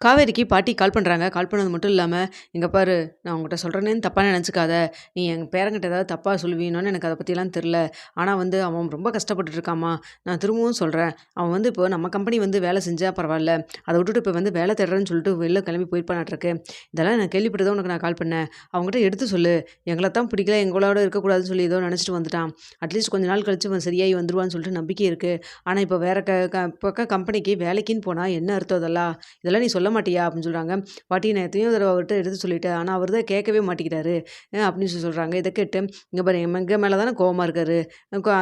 காவேரிக்கு பாட்டி கால் பண்ணுறாங்க கால் பண்ணது மட்டும் இல்லாமல் இங்கே பாரு நான் உங்கள்கிட்ட சொல்கிறேன்னு தப்பாக நினச்சிக்காத. நீ எங்கள் பேரங்கிட்ட ஏதாவது தப்பாக சொல்லுவீனோன்னு எனக்கு அதை பற்றிலாம் தெரில ஆனால் வந்து அவன் ரொம்ப கஷ்டப்பட்டுட்டு இருக்காம்மா. நான் திரும்பவும் சொல்கிறேன் அவன் வந்து இப்போ நம்ம கம்பெனி வந்து வேலை செஞ்சால் பரவாயில்ல. அதை விட்டுட்டு இப்போ வந்து வேலை தேடுறேன்னு சொல்லிட்டு வெளில கிளம்பி போயிருப்பானாட்டிருக்கு இதெல்லாம் நான் கேள்விப்பட்டு தான் உனக்கு நான் கால் பண்ணேன். அவங்ககிட்ட எடுத்து சொல்லு. எங்களை தான் பிடிக்கல. எங்களோட இருக்கக்கூடாதுன்னு சொல்லி ஏதோ நினச்சிட்டு வந்துட்டான். அட்லீஸ்ட் கொஞ்ச நாள் கழிச்சு அவன் சரியாகி வந்துடுவான்னு சொல்லிட்டு நம்பிக்கை இருக்குது ஆனால் இப்போ வேற க க பக்கம் கம்பெனிக்கு வேலைக்குன்னு போனால் என்ன அர்த்தம் அதெல்லாம் இதெல்லாம் நீ சொல்ல சொல்ல மாட்டியா அப்படின்னு சொல்கிறாங்க பாட்டி நான் எத்தனையோ தடவை அவர்கிட்ட எடுத்து சொல்லிட்டேன். ஆனால் அவர் தான் கேட்கவே மாட்டேங்கிறாரு அப்படின்னு சொல்லி சொல்கிறாங்க இதை கேட்டு இங்கே பாரு எங்கள் மேலே தானே கோவமாக இருக்காரு.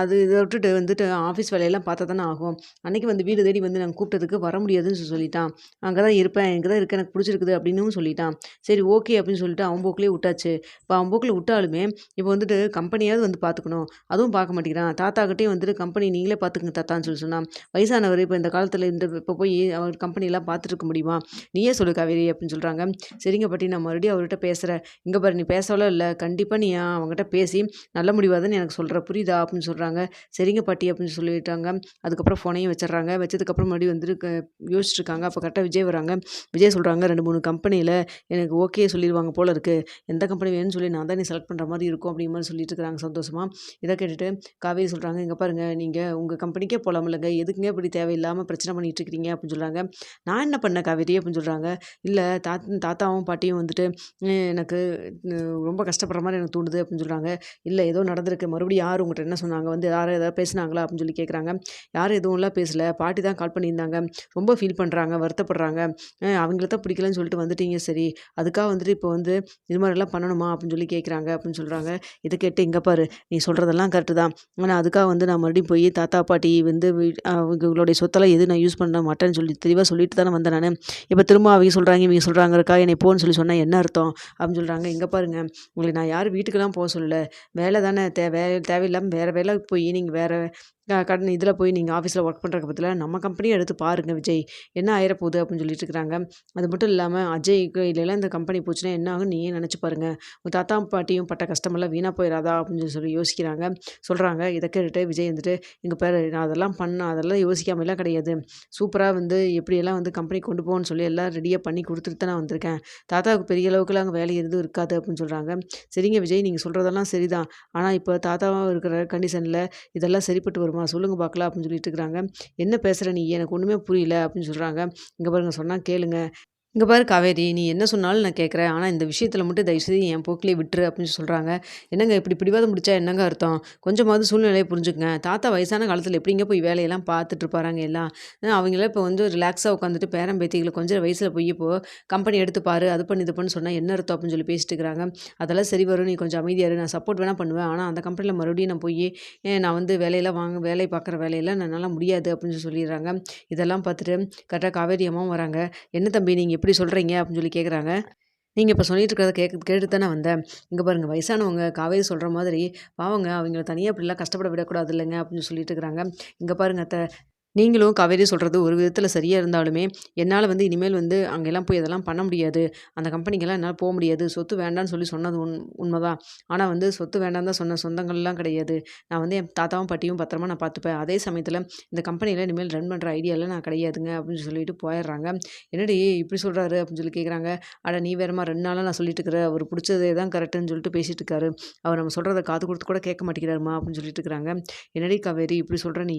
அது இதை விட்டுட்டு வந்துட்டு ஆஃபீஸ் வேலையெல்லாம் பார்த்தா தானே ஆகும். அன்னைக்கு வந்து வீடு தேடி வந்து நாங்கள் கூப்பிட்டதுக்கு வர முடியாதுன்னு சொல்லி சொல்லிட்டான். அங்கே தான் இருப்பேன். இங்கே தான் இருக்க எனக்கு பிடிச்சிருக்குது அப்படின்னு சொல்லிட்டான். சரி ஓகே அப்படின்னு சொல்லிட்டு அவன் போக்கிலே விட்டாச்சு. இப்போ அவன் போக்கில் விட்டாலுமே இப்போ வந்துட்டு கம்பெனியாவது வந்து பார்த்துக்கணும். அதுவும் பார்க்க மாட்டேங்கிறான். தாத்தாக்கிட்டேயும் வந்துட்டு கம்பெனி நீங்களே பார்த்துக்குங்க தாத்தான்னு சொல்லி சொன்னான். வயசானவர் இப்போ இந்த காலத்தில் இந்த இப்போ போய் அவர் கம்பெனிலாம் பார்த்துட்டு இருக்க முடியுமா? நீயே சொல்லு காவேரி அப்படின்னு சொல்கிறாங்க சரிங்க பாட்டி நான் மறுபடியும் அவர்கிட்ட பேசுகிறேன் இங்கே பாரு நீ பேசவளோ இல்லை. கண்டிப்பாக நீ அவங்ககிட்ட பேசி நல்ல முடிவாதுன்னு எனக்கு சொல்கிற புரியுதா அப்படின்னு சொல்கிறாங்க சரிங்க பாட்டி அப்படின்னு சொல்லிட்டாங்க. அதுக்கப்புறம் ஃபோனையும் வச்சிடுறாங்க. வச்சதுக்கப்புறம் மறுபடியும் வந்துட்டு யோசிச்சுருக்காங்க அப்போ கரெக்டாக விஜய் வராங்க. விஜய் சொல்கிறாங்க ரெண்டு மூணு கம்பெனியில் எனக்கு ஓகே சொல்லிடுவாங்க போல இருக்குது எந்த கம்பெனி வேணும்னு சொல்லி நான் தான் நீ செலக்ட் பண்ணுற மாதிரி இருக்கும் அப்படிங்கிற மாதிரி சொல்லிட்டு இருக்கிறாங்க சந்தோஷமாக இதை கேட்டுட்டு காவேரி சொல்கிறாங்க இங்கே பாருங்கள் நீங்கள் உங்கள் கம்பெனிக்கே போகலாம் இல்லைங்க எதுக்குங்க இப்படி தேவையில்லாமல் பிரச்சனை பண்ணிகிட்டு இருக்கிறீங்க அப்படின்னு சொல்கிறாங்க நான் என்ன பண்ண காவேரி அப்படின்னு சொல்கிறாங்க இல்லை தாத் தாத்தாவும் பாட்டியும் வந்துட்டு எனக்கு ரொம்ப கஷ்டப்படுற மாதிரி எனக்கு தோணுது அப்படின்னு சொல்கிறாங்க இல்லை ஏதோ நடந்திருக்கு. மறுபடியும் யார் உங்கள்கிட்ட என்ன சொன்னாங்க? வந்து யாரும் ஏதாவது பேசுனாங்களா? அப்படின்னு சொல்லி கேட்குறாங்க யாரும் எதுவும்லாம் பேசல. பாட்டி தான் கால் பண்ணியிருந்தாங்க. ரொம்ப ஃபீல் பண்ணுறாங்க வருத்தப்படுறாங்க. அவங்கள தான் பிடிக்கலன்னு சொல்லிட்டு வந்துட்டீங்க. சரி அதுக்காக வந்துட்டு இப்போ வந்து இது மாதிரிலாம் பண்ணணுமா? அப்படின்னு சொல்லி கேட்குறாங்க அப்படின்னு சொல்கிறாங்க இதை கேட்டு இங்கே பாரு? நீ சொல்கிறதெல்லாம் கரெக்டு தான். ஆனால் அதுக்காக வந்து நான் மறுபடியும் போய் தாத்தா பாட்டி வந்து அவங்களுடைய சொத்தெல்லாம் எது நான் யூஸ் பண்ண மாட்டேன்னு சொல்லி தெளிவாக சொல்லிட்டு தானே வந்தேன் நான். இப்போ திரும்ப அவங்க சொல்கிறாங்க இவங்க சொல்கிறாங்கக்கா என்னை போன்னு சொல்லி சொன்னால் என்ன அர்த்தம்? அப்படின்னு சொல்கிறாங்க இங்கே பாருங்க உங்களை நான் யாரும் வீட்டுக்கெல்லாம் போக சொல்லலை. வேலை தானே தேவை வேலை தேவையில்லாமல் வேறு வேலை போய் நீங்கள் வேறு கடன் இதில் போய் நீங்கள் ஆஃபீஸில் ஒர்க் பண்ணுறக்கு பதிலாக நம்ம கம்பெனியை எடுத்து பாருங்கள் விஜய். என்ன ஆயிரப்போகுது அப்படின்னு சொல்லிட்டு இருக்கிறாங்க அது மட்டும் இல்லாமல் அஜய்க்கு இல்லைலாம் இந்த கம்பெனி போச்சுன்னா என்ன ஆகும் நீயே நினச்சி பாருங்கள் உங்கள் தாத்தா பாட்டியும் பட்ட கஷ்டமெல்லாம் வீணாக போயிடாதா அப்படின்னு சொல்லி யோசிக்கிறாங்க. சொல்கிறாங்க இதை கேட்டுட்டு விஜய் வந்துட்டு இங்கே பேர் நான் அதெல்லாம் பண்ண அதெல்லாம் யோசிக்காமலாம் கிடையாது. சூப்பராக வந்து எப்படியெல்லாம் வந்து கம்பெனி கொண்டு போகணும்னு சொல்லி எல்லாம் ரெடியாக பண்ணி கொடுத்துட்டு தான் நான் வந்திருக்கேன். தாத்தாவுக்கு பெரிய அளவுக்குலாம் அங்கே வேலை எதுவும் இருக்காது அப்படின்னு சொல்கிறாங்க சரிங்க விஜய் நீங்கள் சொல்கிறதெல்லாம் சரிதான். ஆனால் இப்போ தாத்தாவும் இருக்கிற கண்டிஷனில் இதெல்லாம் சரிப்பட்டு வரும்? சொல்லுங்கள் பார்க்கலாம் அப்படின்னு சொல்லிட்டு இருக்கிறாங்க. என்ன பேசுகிற நீ? எனக்கு ஒன்றுமே புரியல அப்படின்னு சொல்கிறாங்க இங்கே பாருங்க சொன்னால் கேளுங்க. இங்கே பாரு காவேரி நீ என்ன சொன்னாலும் நான் கேட்குறேன் ஆனால் இந்த விஷயத்தில் மட்டும் தயவுசெய்து என் போக்கிலே விட்டுரு அப்படின்னு சொல்கிறாங்க என்னங்க இப்படி பிடிவாதம் முடிச்சா என்னங்க அர்த்தம்? கொஞ்சமாவது சூழ்நிலையை புரிஞ்சுக்கங்க. தாத்தா வயசான காலத்தில் எப்படிங்க போய் வேலையெல்லாம் பார்த்துட்டு இருப்பாராங்க எல்லாம்? அவங்களே அவங்கள இப்போ வந்து ரிலாக்ஸாக உட்காந்துட்டு பேரன் பேத்திகளை கொஞ்சம் வயசில் போய் இப்போ கம்பெனி எடுத்து பாரு அது பண்ணி இது பண்ணு சொன்னால் என்ன அர்த்தம் அப்படின்னு சொல்லி பேசிட்டு இருக்கிறாங்க. அதெல்லாம் சரி வரும் நீ கொஞ்சம் அமைதியாக இரு நான் சப்போர்ட் வேணால் பண்ணுவேன். ஆனால் அந்த கம்பெனியில் மறுபடியும் நான் போய் நான் வந்து வேலையெல்லாம் வாங்க வேலை பார்க்குற வேலையெல்லாம் என்னால் முடியாது அப்படின்னு சொல்லி சொல்லிடுறாங்க. இதெல்லாம் பார்த்துட்டு கரெக்டாக காவேரி அம்மாவும் வராங்க. என்ன தம்பி நீங்கள் எப்படி சொல்கிறீங்க அப்படின்னு சொல்லி கேட்குறாங்க நீங்கள் இப்போ சொல்லிட்டு இருக்கிறத கேட்க கேட்டு தானே வந்தேன். இங்கே பாருங்கள் வயசானவங்க காவேரி சொல்கிற மாதிரி பாவங்க அவங்கள தனியாக இப்படிலாம் கஷ்டப்பட விடக்கூடாது இல்லைங்க அப்படின்னு சொல்லிட்டு இருக்கிறாங்க. இங்கே பாருங்க அத்தை நீங்களும் காவேரி சொல்கிறது ஒரு விதத்தில் சரியாக இருந்தாலுமே என்னால் வந்து இனிமேல் வந்து அங்கெல்லாம் போய் அதெல்லாம் பண்ண முடியாது. அந்த கம்பெனிக்கெல்லாம் என்னால் போக முடியாது. சொத்து வேண்டாம்னு சொல்லி சொன்னது உண் உண்மைதான். ஆனால் வந்து சொத்து வேண்டாம் தான் சொன்ன சொந்தங்கள்லாம் கிடையாது. நான் வந்து என் தாத்தாவும் பாட்டியும் பத்திரமா நான் பார்த்துப்பேன். அதே சமயத்தில் இந்த கம்பெனியில் இனிமேல் ரன் பண்ணுற ஐடியாலாம் நான் கிடையாதுங்க அப்படின்னு சொல்லிட்டு போயிடுறாங்க. என்னடி இப்படி சொல்கிறாரு அப்படின்னு சொல்லி கேட்குறாங்க அட நீ வேறமா ரெண்டு நாளாக நான் சொல்லிட்டு இருக்கிறேன் அவர் பிடிச்சதே தான் கரெக்டுன்னு சொல்லிட்டு பேசிட்டு இருக்காரு. அவர் நம்ம சொல்கிறத காது கொடுத்து கூட கேட்க மாட்டேங்கிறாருமா அப்படின்னு சொல்லிட்டு இருக்கிறாங்க என்னடி காவேரி இப்படி சொல்கிற நீ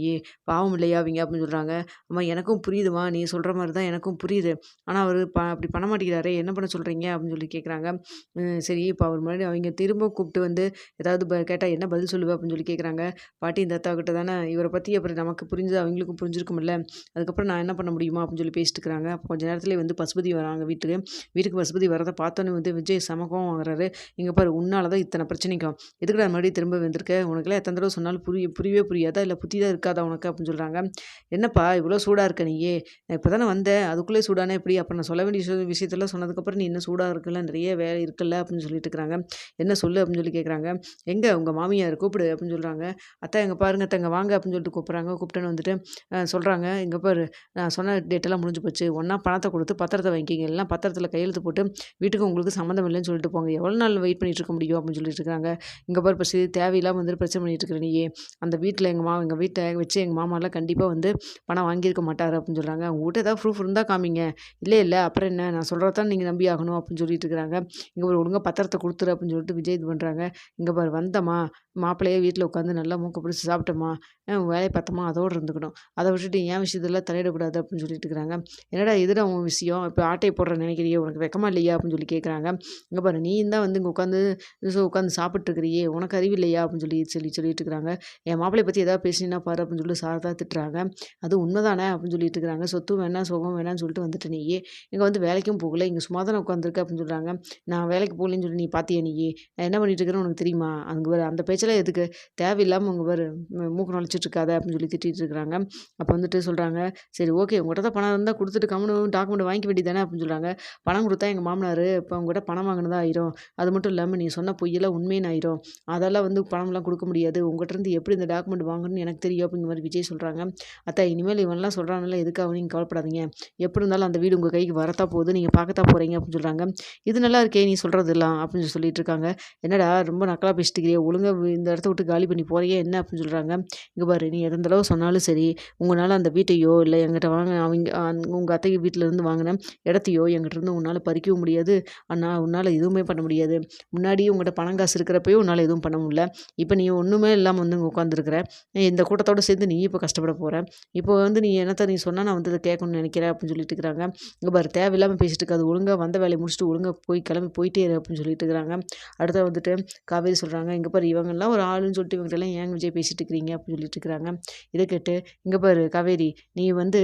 பாவம் இல்லையா அவங்க? அப்படின்னு சொல்கிறாங்க அம்மா எனக்கும் புரியுதுமா நீ சொல்கிற மாதிரி தான் எனக்கும் புரியுது. ஆனால் அவர் ப அப்படி பண்ண மாட்டேங்கிறாரே. என்ன பண்ண சொல்கிறீங்க அப்படின்னு சொல்லி கேட்குறாங்க சரி இப்போ அவர் முன்னாடி அவங்க திரும்ப கூப்பிட்டு வந்து ஏதாவது ப கேட்டால் என்ன பதில் சொல்லுவேன் அப்படின்னு சொல்லி கேட்குறாங்க பாட்டி இந்த அத்தாக்கிட்ட தானே இவரை பற்றி அப்புறம் நமக்கு புரிஞ்சது அவங்களுக்கும் புரிஞ்சிருக்கும்ல. அதுக்கப்புறம் நான் என்ன பண்ண முடியுமா? அப்படின்னு சொல்லி பேசிட்டு இருக்கிறாங்க. அப்போ கொஞ்ச நேரத்துலேயே வந்து பசுபதி வராங்க வீட்டுக்கு. வீட்டுக்கு பசுபதி வரதை பார்த்தோன்னே வந்து விஜய் சமக்கம் வாங்குறாரு இங்கே பாரு உன்னால தான் இத்தனை பிரச்சனைக்கும். எதுக்குடா மறுபடியும் திரும்ப வந்திருக்க? உனக்குலாம் எத்தனை தடவை சொன்னாலும் புரிய புரியவே புரியாதா? இல்லை புத்தி தான் இருக்காதா உனக்கு? அப்படின்னு சொல்கிறாங்க என்னப்பா இவ்வளோ சூடாக இருக்க நீயே? நான் இப்போ தானே வந்தேன். அதுக்குள்ளே சூடானே எப்படி? அப்போ நான் சொல்ல வேண்டிய விஷயத்தெல்லாம் சொன்னதுக்கப்புறம் நீ என்ன சூடாக இருக்குல்ல? நிறைய வேலை இருக்குல்ல? அப்படின்னு சொல்லிட்டு இருக்கிறாங்க. என்ன சொல்லு? அப்படின்னு சொல்லி கேட்குறாங்க. எங்கே? உங்கள் மாமியார் கூப்பிடு அப்படின்னு சொல்கிறாங்க அத்தை எங்கே பாருங்க தங்க வாங்க அப்படின்னு சொல்லிட்டு கூப்பிட்றாங்க. கூப்பிட்டேன்னு வந்துட்டு சொல்கிறாங்க எங்கள் பாரு நான் சொன்ன டேட்டெல்லாம் முடிஞ்சு போச்சு. ஒன்றா பணத்தை கொடுத்து பத்திரத்தை வாங்கிக்கிங்க. எல்லாம் பத்திரத்தில் கையெழுத்து போட்டு வீட்டுக்கு உங்களுக்கு சம்மந்தம் இல்லைன்னு சொல்லிட்டு போங்க. எவ்வளோ நாள் வெயிட் பண்ணிட்டு இருக்க முடியும்? அப்படின்னு சொல்லிட்டு இருக்காங்க இங்கே பாரு இப்போ தேவையில்லாமல் வந்துட்டு பிரச்சனை பண்ணிட்டு இருக்கிற நீயே. அந்த வீட்டில் எங்கள் மா எங்கள் வீட்டை வச்சு எங்கள் மாமாலாம் கண்டிப்பாக வந்து வந்து பணம் வாங்கியிருக்க மாட்டார் அப்படின்னு சொல்கிறாங்க உங்கள்கிட்ட ஏதாவது ப்ரூஃப் இருந்தால் காமிங்க. இல்லை இல்லை அப்புறம் என்ன? நான் சொல்கிறதான் நீங்கள் நம்பி ஆகணும் அப்படின்னு சொல்லிட்டு இருக்கிறாங்க. இங்கே ஒரு ஒழுங்காக பத்திரத்தை கொடுத்துரு அப்படின்னு சொல்லிட்டு விஜய் இது பண்ணுறாங்க இங்கே பாரு வந்தம்மா மாப்பிள்ளையே வீட்டில் உட்காந்து நல்லா மூக்க பிடிச்சி சாப்பிட்டோமா வேலையை பார்த்தோமா அதோடு இருந்துக்கணும். அதை விட்டுட்டு என் விஷயத்தெல்லாம் தலையிடக்கூடாது அப்படின்னு சொல்லிட்டு இருக்கிறாங்க. என்னடா இதுடா உன் விஷயம்? இப்போ ஆட்டை போடுற நினைக்கிறியே உனக்கு வெக்கமா இல்லையா அப்படின்னு சொல்லி கேட்குறாங்க இங்கே பாரு நீ தான் வந்து இங்கே உட்காந்து உட்காந்து சாப்பிட்ருக்கிறியே உனக்கு அறிவு இல்லையா அப்படின்னு சொல்லி சொல்லி சொல்லிட்டு இருக்கிறாங்க. என் மாப்பிள்ளையை பற்றி எதாவது பேசினா பாரு அப்படின்னு சொல்லி சாரதா திட்டுறாங்க. அது உண்மைதானே அப்படின்னு சொல்லிட்டு இருக்கிறாங்க. சொத்து வேணாம் சுகம் வேணாம்னு சொல்லிட்டு வந்துட்டு நீயே. இங்கே வந்து வேலைக்கும் போகல. இங்கே சும்மா தானே உட்காந்துருக்க அப்படின்னு சொல்கிறாங்க நான் வேலைக்கு போகலன்னு சொல்லி நீ பார்த்தியா நீ? நான் என்ன பண்ணிட்டு இருக்கிறேன்னு உனக்கு தெரியுமா? அங்கே அந்த பேச்செல்லாம் எதுக்கு? தேவையில்லாமல் உங்கள் பேர் மூக்கு நுழைச்சிட்டு இருக்காத அப்படின்னு சொல்லி திட்டிகிட்டு இருக்கிறாங்க. அப்போ வந்துட்டு சொல்கிறாங்க சரி ஓகே உங்கள்கிட்ட தான் பணம் இருந்தால் கொடுத்துட்டு கம்முனு டாக்குமெண்ட் வாங்கிக்க வேண்டியதானே அப்படின்னு சொல்கிறாங்க பணம் கொடுத்தா எங்கள் மாமனார் இப்போ உங்கள்கிட்ட பணம் வாங்கினதா ஆயிரும். அது மட்டும் இல்லாமல் நீ சொன்ன பொய்யெல்லாம் உண்மையான ஆயிரும். அதெல்லாம் வந்து பணம்லாம் கொடுக்க முடியாது. உங்கள்கிட்ட இருந்து எப்படி இந்த டாக்குமெண்ட் வாங்கணும்னு எனக்கு தெரியும் அப்படிங்கிற மாதிரி விஜய் சொல்கிறாங்க அத்தா இனிமேல் இவன்லாம் சொல்கிறாங்கல்ல எதுக்காக நீங்கள் கவலைப்படாதீங்க. எப்படி இருந்தாலும் அந்த வீடு உங்கள் கைக்கு வரத்தா போகுது நீங்கள் பார்க்கத்தான் போகிறீங்க அப்படின்னு சொல்கிறாங்க இது நல்லா இருக்கே நீ சொல்கிறதெல்லாம் அப்படின்னு சொல்லிட்டு இருக்காங்க. என்னடா ரொம்ப நக்கலாக பேசிட்டுக்கிறியே ஒழுங்காக இந்த இடத்த விட்டு காலி பண்ணி போறியே என்ன அப்படின்னு சொல்கிறாங்க இங்கே பாரு நீ எந்த அளவு சொன்னாலும் சரி உங்களால் அந்த வீட்டையோ இல்லை எங்கிட்ட வாங்க அவங்க உங்கள் அத்தை வீட்டிலேருந்து வாங்கின இடத்தையோ எங்கிட்டருந்து உன்னால் பறிக்கவும் முடியாது. ஆனால் உன்னால் எதுவுமே பண்ண முடியாது. முன்னாடியே உங்கள்கிட்ட பணம் காசு இருக்கிறப்பையும் உன்னால் எதுவும் பண்ண முடியல. இப்போ நீ ஒன்றுமே இல்லாமல் வந்து இங்கே உட்காந்துருக்குற இந்த கூட்டத்தோடு சேர்ந்து நீ இப்போ கஷ்டப்பட போகிற இப்போ வந்து நீ என்னத்தை நீ சொன்னால் நான் வந்து அதை கேட்கணும்னு நினைக்கிறேன் அப்படின்னு சொல்லிட்டு இருக்கிறாங்க. இங்கே பாரு தேவையில்லாமல் பேசிட்டு இருக்காது. ஒழுங்காக வந்த வேலையை முடிச்சுட்டு ஒழுங்காக போய் கிளம்பி போயிட்டே இரு அப்படின்னு சொல்லிட்டு இருக்கிறாங்க. அடுத்த வந்துட்டு காவேரி சொல்கிறாங்க இங்கே பாரு இவங்கெல்லாம் ஒரு ஆளுன்னு சொல்லிட்டு இவங்கள்ட்டெல்லாம் ஏன் விஜய் பேசிட்டு இருக்கிறீங்க? அப்படின்னு சொல்லிட்டு இருக்கிறாங்க. இதை கேட்டு இங்கே பாரு காவேரி நீ வந்து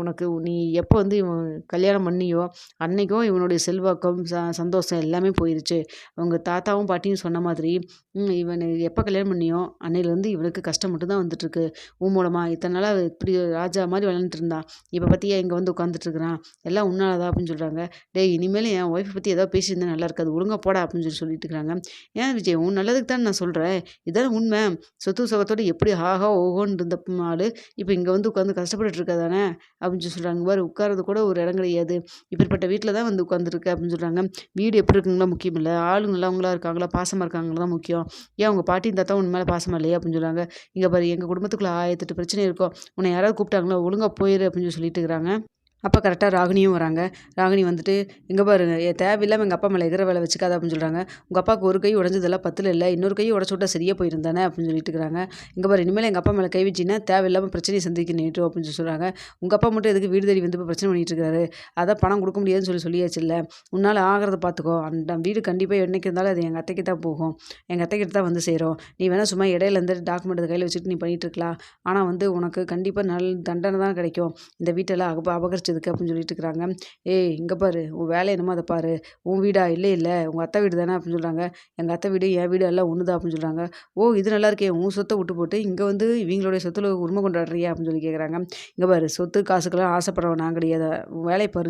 உனக்கு நீ எப்போ வந்து இவன் கல்யாணம் பண்ணியோ அன்னைக்கும் இவனுடைய செல்வாக்கம் ச சந்தோஷம் எல்லாமே போயிருச்சு. அவங்க தாத்தாவும் பாட்டியும் சொன்ன மாதிரி இவன் எப்போ கல்யாணம் பண்ணியோ அன்னையிலேருந்து இவனுக்கு கஷ்டம் மட்டும்தான் வந்துட்டுருக்கு உன் மூலமாக இத்தனை நாளாக இப்படி ராஜா மாதிரி விளாண்டுட்டு இருந்தான் இப்போ பற்றியா இங்கே வந்து உட்காந்துட்ருக்குறான் எல்லாம் உன்னாலதா அப்படின்னு சொல்கிறாங்க டேய் இனிமேல் என் ஒய்ஃபை பற்றி ஏதோ பேசியிருந்தா நல்லா இருக்காது. ஒழுங்காக போடா அப்படின்னு சொல்லி சொல்லிட்டு இருக்கிறாங்க. ஏன் விஜய் உன் நல்லதுக்கு தான் நான் சொல்கிறேன் இதான உண்மை. சொத்து சுகத்தோடு எப்படி ஹாஹா ஓஹோன்னு இருந்த ஆள் இப்போ இங்கே வந்து உட்காந்து கஷ்டப்பட்டு இருக்காதானே அப்படின்னு சொல்லி சொல்கிறாங்க பாரு உட்காரது கூட ஒரு இடம் கிடையாது. இப்படிப்பட்ட வீட்டில் தான் வந்து உட்காந்துருக்கு அப்படின்னு சொல்கிறாங்க வீடு எப்படி இருக்குங்களா முக்கியம் இல்லை. ஆளுங்க நல்லவங்களா இருக்காங்களா பாசமாக இருக்காங்களா தான் முக்கியம். ஏன் அவங்க பாட்டி தாத்தா உன் மேலே பாசமாக இல்லையா அப்படின்னு சொல்கிறாங்க இங்கே பாரு எங்கள் குடும்பத்துக்குள்ளே ஆயிரத்தெட்டு பிரச்சனை இருக்கும். உன்னை யாராவது கூப்பிட்டாங்களோ? ஒழுங்காக போயிரு அப்படின்னு சொல்லிட்டு இருக்கிறாங்க. அப்போ கரெக்டாக ராகினியும் வராங்க. ராகினி வந்துட்டு இங்கே பாருங்க தேவையில்லாமல் எங்கள் அப்பா மேலே எதிர வேலை வச்சுக்காத அப்படின்னு சொல்கிறாங்க உங்கள் அப்பாவுக்கு ஒரு கை உடஞ்சதெல்லாம் பத்தில் இல்லை இன்னொரு கையை உடச்சு விட்டா சரியாக போயிருந்தானே அப்படின்னு சொல்லிட்டு இருக்கிறாங்க இங்கே பாரு இனிமேல் எங்கள் அப்பா மேலே கை வச்சின்னா தேவையில்லாமல் பிரச்சனையை சந்திக்க நேற்று அப்படின்னு சொல்லி சொல்கிறாங்க உங்கள் அப்பா மட்டும் எதுக்கு வீடு தேடி வந்து இப்போ பிரச்சனை பண்ணிட்டு இருக்காரு? அதான் பணம் கொடுக்க முடியாதுன்னு சொல்லி சொல்லியாச்சு இல்லை. உன்னால் ஆகிறத பார்த்துக்கோ அந்த வீடு கண்டிப்பாக என்னைக்கு இருந்தாலும் அது எங்கள் அத்தைக்கு தான் போகும். எங்கள் அத்தைக்கிட்ட தான் வந்து சேரும். நீ வேணால் சும்மா இடையில இருந்து டாக்குமெண்ட் கையில் வச்சுட்டு நீ பண்ணிகிட்டு இருக்கலாம். ஆனால் வந்து உனக்கு கண்டிப்பாக நல்ல தண்டனை தான் கிடைக்கும். இந்த வீட்டெல்லாம் அபகரிச்சு வச்சதுக்கு அப்படின்னு சொல்லிட்டு இருக்கிறாங்க. ஏய் இங்கே பாரு உன் வேலை என்னமோ அதை பாரு. உன் வீடா? இல்லை இல்லை. உங்கள் அத்தை வீடு தானே அப்படின்னு சொல்கிறாங்க எங்கள் அத்தை வீடு என் வீடு எல்லாம் ஒன்று தான் அப்படின்னு சொல்கிறாங்க ஓ இது நல்லா இருக்கே. உன் சொத்தை விட்டு போட்டு இங்கே வந்து இவங்களுடைய சொத்துல உரிமை கொண்டாடுறியா அப்படின்னு சொல்லி கேட்குறாங்க இங்கே பாரு சொத்து காசுக்கெல்லாம் ஆசைப்படுறவன் நான் கிடையாது. வேலையை பாரு.